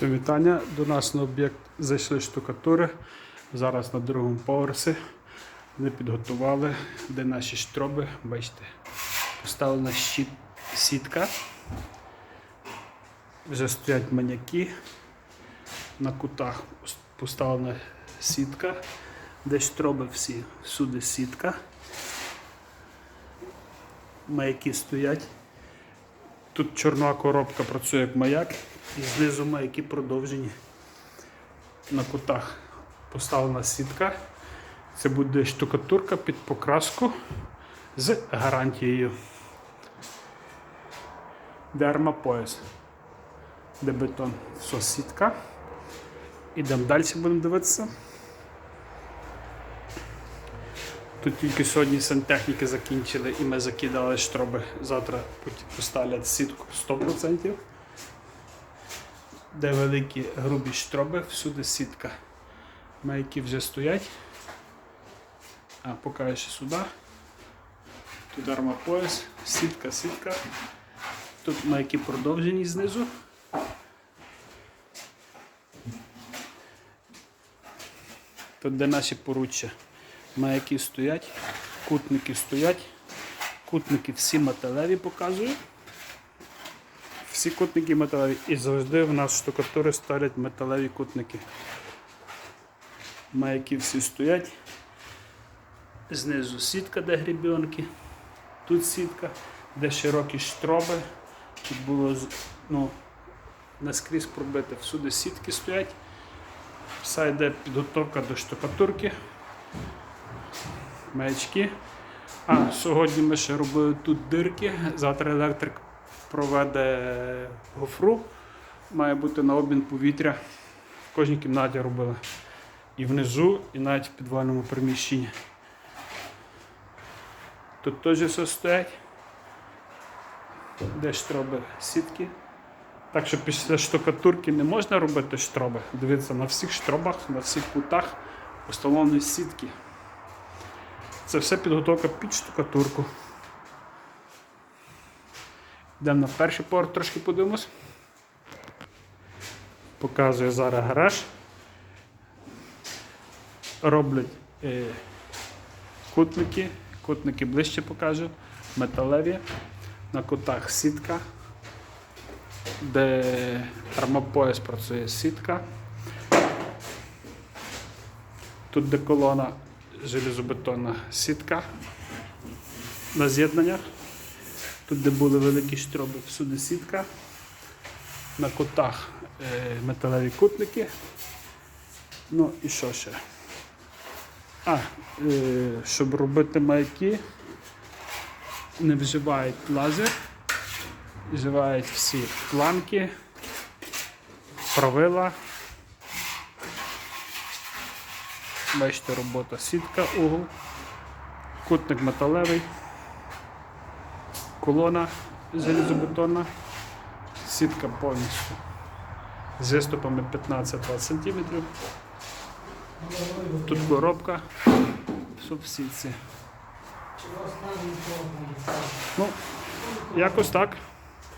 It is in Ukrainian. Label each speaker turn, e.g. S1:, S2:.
S1: Всім вітання. До нас на об'єкт зайшли штукатури. Зараз на другому поверсі. Вони підготували, де наші штроби. Бачите, поставлена щит, сітка. Вже стоять маняки. На кутах поставлена сітка, де штроби всі, всюди сітка. Маяки стоять. Тут чорна коробка працює як маяк, і знизу маяки продовжені. На кутах поставлена сітка. Це буде штукатурка під покраску з гарантією. Дермапояс. Де бетон, все сітка. Ідемо далі, будемо дивитися. Тут тільки сьогодні сантехніки закінчили і ми закидали штроби. Завтра поставлять сітку 100%. Де великі грубі штроби, всюди сітка. Маяки вже стоять. А поки ще сюди. Тут армопояс, сітка, сітка. Тут маяки продовжені знизу. Тут де наші поруччя. Маяки стоять, кутники стоять. Кутники всі металеві показую. Всі кутники металеві. І завжди в нас штукатури ставлять металеві кутники. Маяки всі стоять. Знизу сітка, де грібенки. Тут сітка, де широкі штроби. Тут було ну, наскрізь пробите. Всюди сітки стоять. Все йде підготовка до штукатурки маячки. А, сьогодні ми ще робили тут дирки. Завтра електрик проведе гофру. Має бути на обмін повітря. В кожній кімнаті робили. І внизу, і навіть в підвальному приміщенні. Тут теж все стоять. Де штроби сітки. Так що після штукатурки не можна робити штроби. Дивіться, на всіх штробах, на всіх кутах встановлені сітки. Це все підготовка під штукатурку. Йдемо на перший поверх, трошки подивимось. Показує зараз гараж. Роблять е, кутники, кутники ближче покажу, металеві, на кутах сітка, де армопояс працює сітка. Тут де колона железобетонна сітка на з'єднаннях. Тут, де були великі штроби, всюди сітка. На кутах е, металеві кутники. Ну і що ще? А, е, щоб робити маяки, не вживають лазер, вживають всі планки, правила. Бачите, робота сітка, угол, кутник металевий, колона железобетонна, сітка повністю з виступами 15-20 см. Тут коробка, в сітці. Ну, якось так.